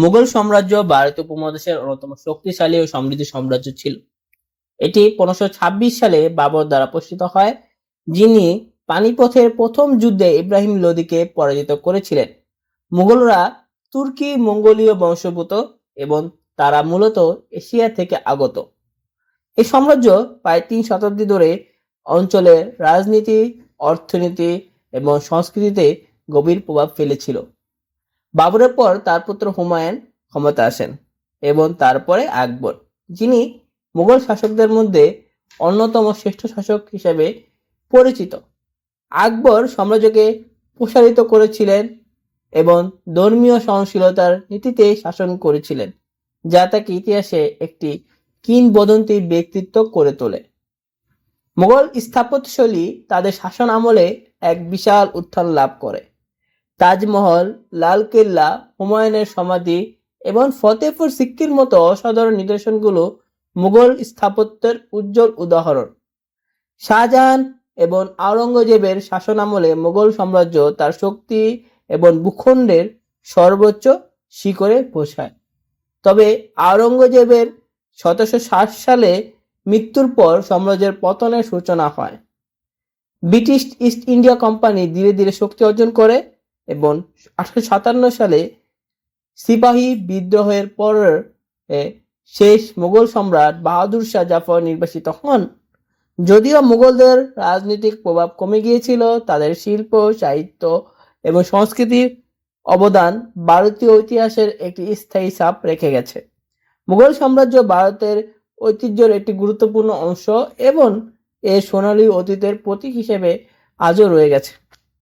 মুঘল সাম্রাজ্য ভারতীয় উপমহাদেশের অন্যতম শক্তিশালী ও সমৃদ্ধ সাম্রাজ্য ছিল। এটি পনেরোশো সালে বাবর দ্বারা প্রতিষ্ঠিত হয়, যিনি পানিপথের প্রথম যুদ্ধে ইব্রাহিম লোদিকে পরাজিত করেছিলেন। মুঘলরা তুর্কি, মঙ্গোলীয় বংশোদ্ভূত এবং তারা মূলত এশিয়া থেকে আগত। এই সাম্রাজ্য প্রায় তিন শতাব্দী ধরে অঞ্চলের রাজনীতি, অর্থনীতি এবং সংস্কৃতিতে গভীর প্রভাব ফেলেছিল। বাবরের পর তার পুত্র হুমায়ুন ক্ষমতা আসেন এবং তারপরে আকবর, যিনি মুঘল শাসকদের মধ্যে অন্যতম শ্রেষ্ঠ শাসক হিসেবে পরিচিত। আকবর সাম্রাজ্যকে প্রসারিত করেছিলেন এবং ধর্মীয় সহনশীলতার নীতিতে শাসন করেছিলেন, যা তাকে ইতিহাসে একটি কিংবদন্তি ব্যক্তিত্ব করে তোলে। মোগল স্থাপত্যশৈলী তাদের শাসন আমলে এক বিশাল উত্থান লাভ করে। তাজমহল, লালকেল্লা, হুমায়ুনের সমাধি এবং ফতেপুর সিক্কির মতো অসাধারণ নিদর্শনগুলো মুঘল স্থাপত্যের উজ্জ্বল উদাহরণ। শাহজাহান এবং আওরঙ্গজেবের শাসনামলে মুঘল সাম্রাজ্য তার শক্তি এবং ভূখণ্ডের সর্বোচ্চ শিখরে পৌঁছায়। তবে আওরঙ্গজেবের সতেরোশো ষাট সালে মৃত্যুর পর সাম্রাজ্যের পতনের সূচনা হয়। ব্রিটিশ ইস্ট ইন্ডিয়া কোম্পানি ধীরে ধীরে শক্তি অর্জন করে এবং আঠারোশো সাতান্ন সালে সিপাহী বিদ্রোহের পর শেষ মুঘল সম্রাট বাহাদুর শাহ জাফর নির্বাসিত হন। যদিও মুঘলদের রাজনৈতিক প্রভাব কমে গিয়েছিল, তাদের শিল্প, সাহিত্য এবং সংস্কৃতির অবদান ভারতীয় ইতিহাসের একটি স্থায়ী ছাপ রেখে গেছে। মুঘল সাম্রাজ্য ভারতের ঐতিহ্যের একটি গুরুত্বপূর্ণ অংশ এবং এর সোনালী অতীতের প্রতীক হিসেবে আজও রয়ে গেছে।